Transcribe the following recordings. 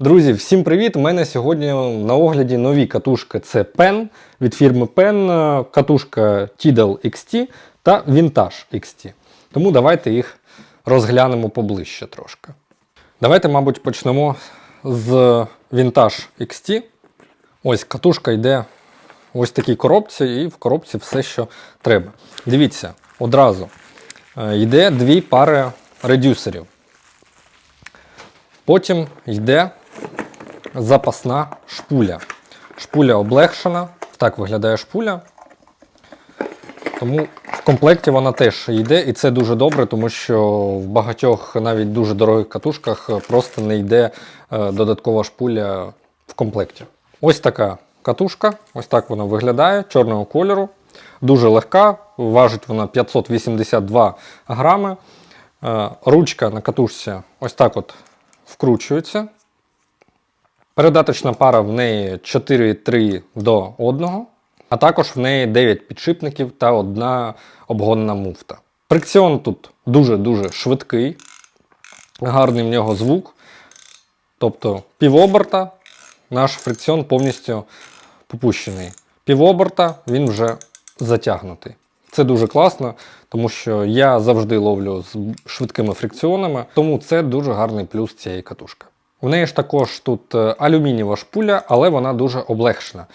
Друзі, всім привіт! У мене сьогодні на огляді нові катушки. Це Pen від фірми Pen, е, катушка Tidal XT та Vintage XT. Тому давайте їх розглянемо поближче трошки. Давайте, мабуть, почнемо з Vintage XT. Ось катушка йде в ось такій коробці, і в коробці все, що треба. Дивіться, одразу е, йде дві пари редюсерів. Потім йде запасна шпуля. Шпуля облегшена. Так виглядає шпуля. Тому в комплекті вона теж йде, і це дуже добре, тому що в багатьох навіть дуже дорогих катушках просто не йде е, додаткова шпуля в комплекті. Ось така катушка, ось так вона виглядає, чорного кольору. Дуже легка, важить вона 582 грами. Е, Ручка на катушці ось так от вкручується. Передаточна пара в неї 4,3 до 1, а також в неї 9 підшипників та одна обгонна муфта. Фрикціон тут дуже-дуже швидкий, гарний в нього звук. Тобто півоберта наш фрикціон повністю попущений. Півоберта він вже затягнутий. Це дуже класно, тому що я завжди ловлю з швидкими фрикціонами, тому це дуже гарний плюс цієї катушки. У неї ж також тут е, алюмінієва шпуля, але вона дуже облегшена.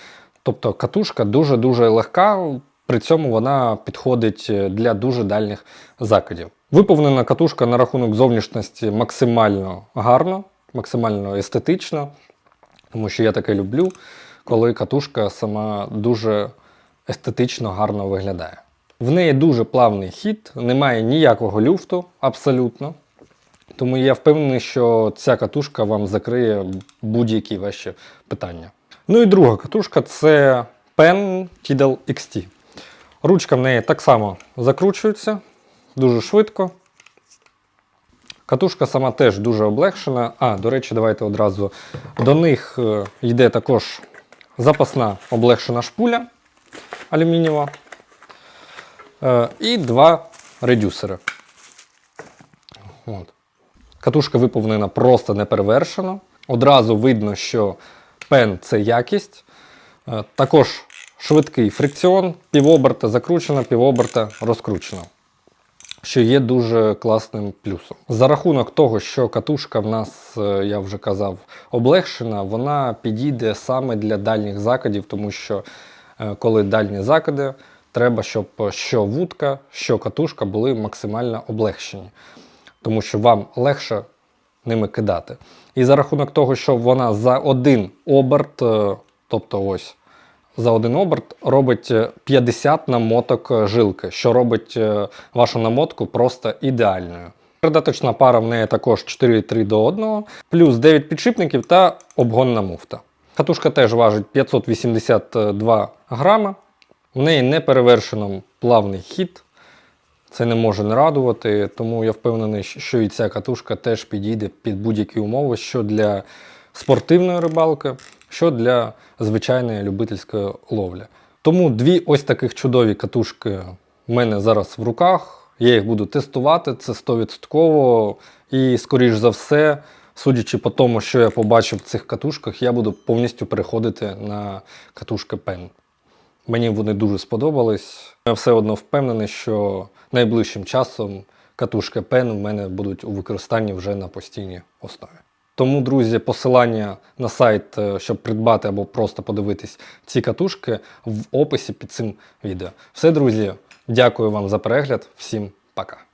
Тобто катушка дуже-дуже легка, при цьому вона підходить е, для дуже дальніх закидів. Виповнена катушка на рахунок зовнішності максимально гарно, максимально естетично, тому що я таке люблю, коли катушка сама дуже естетично гарно виглядає. В неї дуже плавний хід, немає ніякого люфту абсолютно. Тому я впевнений, що ця катушка вам закриє будь-які ваші питання. Ну і друга катушка це Pen Tidal XT. Ручка в неї так само закручується дуже швидко. Катушка сама теж дуже облегшена. А, до речі, давайте одразу до них е, йде також запасна облегшена шпуля алюмінієва е, і два редюсери. От. Катушка виповнена просто неперевершено. Одразу видно, що пен це якість. Е, Також швидкий фрикціон, півоберта закручена, півоберта розкручена. Що є дуже класним плюсом. За рахунок того, що катушка в нас, е, я вже казав, облегшена, вона підійде саме для дальніх закидів, тому що е, коли дальні закиди, треба, щоб що вудка, що катушка були максимально облегшені тому що вам легше ними кидати. І за рахунок того, що вона за один оберт, е, тобто ось за один оберт, робить е, 50 намоток е, жилки, що робить е, вашу намотку просто ідеальною. Передаточна пара в неї також 4,3 до 1, плюс 9 підшипників та обгонна муфта. Катушка теж важить 582 грами. В неї не перевершено плавний хід, це не може не радувати, тому я впевнений, що і ця катушка теж підійде під будь-які умови, що для спортивної рибалки, що для звичайної любительської ловлі. Тому дві ось таких чудові катушки в мене зараз в руках. Я їх буду тестувати, це 100%. І, скоріш за все, судячи по тому, що я побачив в цих катушках, я буду повністю переходити на катушки Pen. Мені вони дуже сподобались. Я все одно впевнений, що найближчим часом катушки Pen в мене будуть у використанні вже на постійній основі. Тому, друзі, посилання на сайт, е, щоб придбати або просто подивитись ці катушки в описі під цим відео. Все, друзі, дякую вам за перегляд. Всім пока.